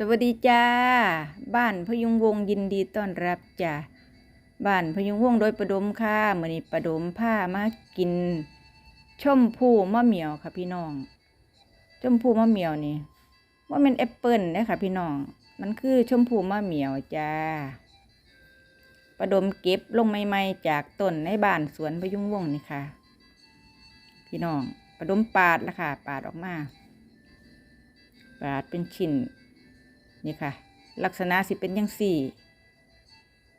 สวัสดีจ้า บ้านพยุงวงยินดีต้อนรับจ้าบ้านพยุงวงโดยประดมค่ะมือนี้ประดมผ้ามากินชมพู่มะเหมียวค่ะพี่น้องชมพู่มะเหมียวนี่ว่าเป็นแอปเปิลนะค่ะพี่น้อง มันคือชมพู่มะเหมียวจ้าประดมเก็บลงใหม่ๆจากต้นในบ้านสวนพยุงวงนี่ค่ะ พี่น้องประดมปาดละค่ะ ปาดออกมา ปาดเป็นชิ้น นี่ค่ะ ลักษณะสิเป็นยังสี่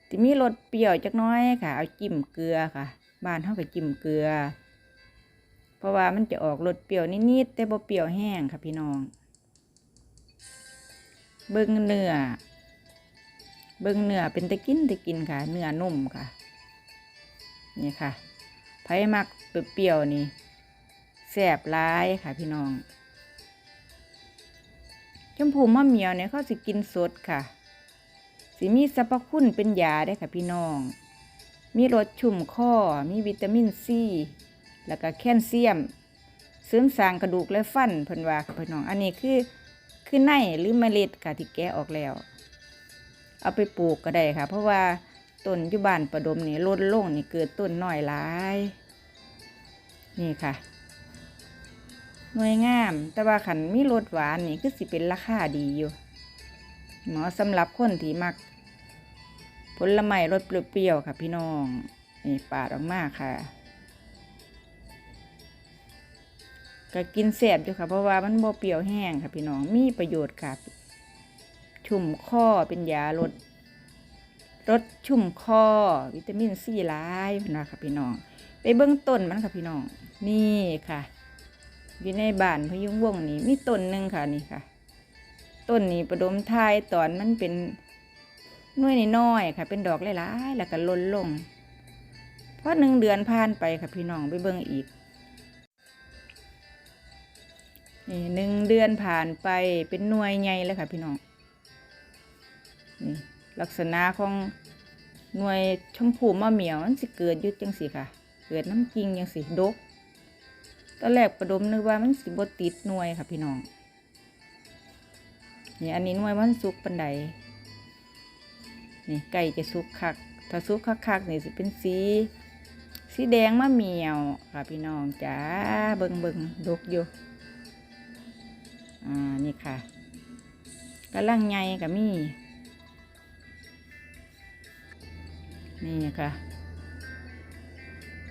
จะมีรสเปรี้ยวจักน้อยค่ะ เอาจิ้มเกลือค่ะ บ้านเท่ากับจิ้มเกลือ เพราะว่ามันจะออกรสเปรี้ยวนิดๆแต่บ่เปรี้ยวแห้งค่ะพี่น้อง เบิ้งเนื้อ เบิ้งเนื้อเป็นตะกินตะกินค่ะ เนื้อนุ่มค่ะ นี่ค่ะไผ่มักเปรี้ยวๆนี่แซ่บร้ายค่ะพี่น้อง ชมพูมะเหมียวเนี่ยเขาสิกินสดค่ะ สิมีสรรพคุณเป็นยาได้ค่ะพี่น้อง มีรสชุ่มคอมีวิตามินซี แล้วก็แคลเซียม เสริมสร้างกระดูกและฟันเพิ่นว่าค่ะพี่น้อง อันนี้คือคือในหรือเมล็ดค่ะที่แกะออกแล้ว เอาไปปลูกก็ได้ค่ะ เพราะว่าต้นยุบานประดมนี่ลดลงนี่เกิดต้นน้อยหลาย นี่ค่ะ หน่วยงาม แต่ว่าขันมีรสหวานนี่คือสิเป็นราคาดีอยู่เหมาะสำหรับคนที่มักผลไม้รสเปรี้ยวๆค่ะพี่น้องนี่ปาดออกมาค่ะก็กินแซ่บอยู่ค่ะ เพราะว่ามันบ่เปรี้ยวแห้งค่ะพี่น้องมีประโยชน์ค่ะ ชุ่มคอเป็นยาลดลดชุ่มคอวิตามินซีหลายนะคะพี่น้อง ไปเบื้องต้นมันค่ะพี่น้อง นี่ค่ะ อยู่ในบ้านพยุงวงนี่มีต้นหนึ่งค่ะนี่ค่ะ ต้นนี้ประดมทายตอนมันเป็นน่วยน้อยค่ะ เป็นดอกหลายๆแล้วก็ล่นลงเพราะหนึ่งเดือนผ่านไปค่ะพี่น้องไปเบิ่งอีกนี่หนึ่งเดือนผ่านไปเป็นหน่วยใหญ่เลยค่ะพี่น้องนี่ลักษณะของหน่วยชมพูมะเหมียวมันสิเกิดยุดจังสิค่ะ เกิดน้ำกิ่งจังสิดก ตอนแรกประดมนึกว่ามันสิบติดหน่วยค่ะพี่น้องนี่อันนี้หน่วยมันสุกปันใดนี่ไก่จะสุกคัก ถ้าสุกคักๆนี่สิเป็นสีสีแดงมะเหมียวค่ะพี่น้องจ้าเบิงเบิงดกอยู่อ่านี่ค่ะกระลังไงกับมีนี่ค่ะ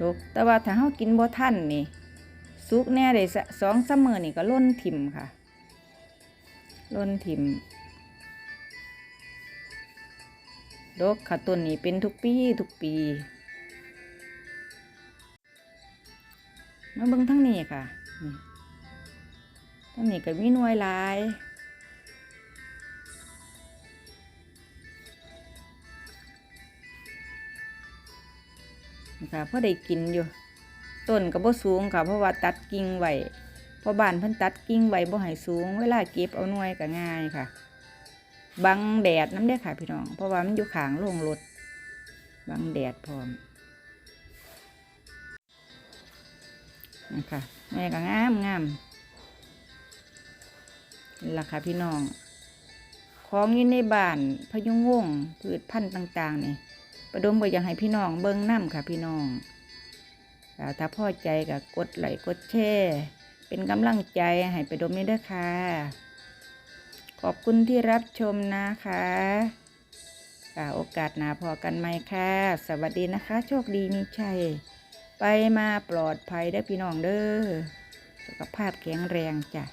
ดกแต่ว่าถ้าเฮากินบ่ทันนี่ สุกแน่เลยสองเสมอนี่ก็ล่นถิ่มค่ะล่นถิ่มดกค่ะต้นนี้เป็นทุกปีทุกปีมาเบิ่งทั้งนี้ค่ะทั้งนี้ก็มีหน่วยลายนี่ค่ะพอได้กินอยู่ ต้นก็บ่สูงค่ะเพราะว่าตัดกิ่งไว้พราะบ้านเพิ่นตัดกิ่งไว้บ่ให้สูง เวลาเก็บเอาหน่วยก็ง่ายค่ะบังแดดน้ำได้ค่ะพี่น้อง เพราะว่ามันอยู่ขางโรงรถบังแดดพร้อมนะคะหน่วยก็งามงามนี่ล่ะค่ะพี่น้อง ของอยู่ในบ้านพยุงวงพืชพันธุ์ต่างๆนี่ประดมบ่อยากให้พี่น้องเบิ่งน้ำค่ะพี่น้อง ถ้าพอใจก็กดไลค์กดแชร์เป็นกำลังใจให้ไปดมนี้ด้วยค่ะ ขอบคุณที่รับชมนะคะค่ะโอกาสหนาพอกันไหมค่ะ สวัสดีนะคะ โชคดีมีชัย ไปมาปลอดภัยได้พี่น้องเด้อสุขภาพแข็งแรงจ้ะ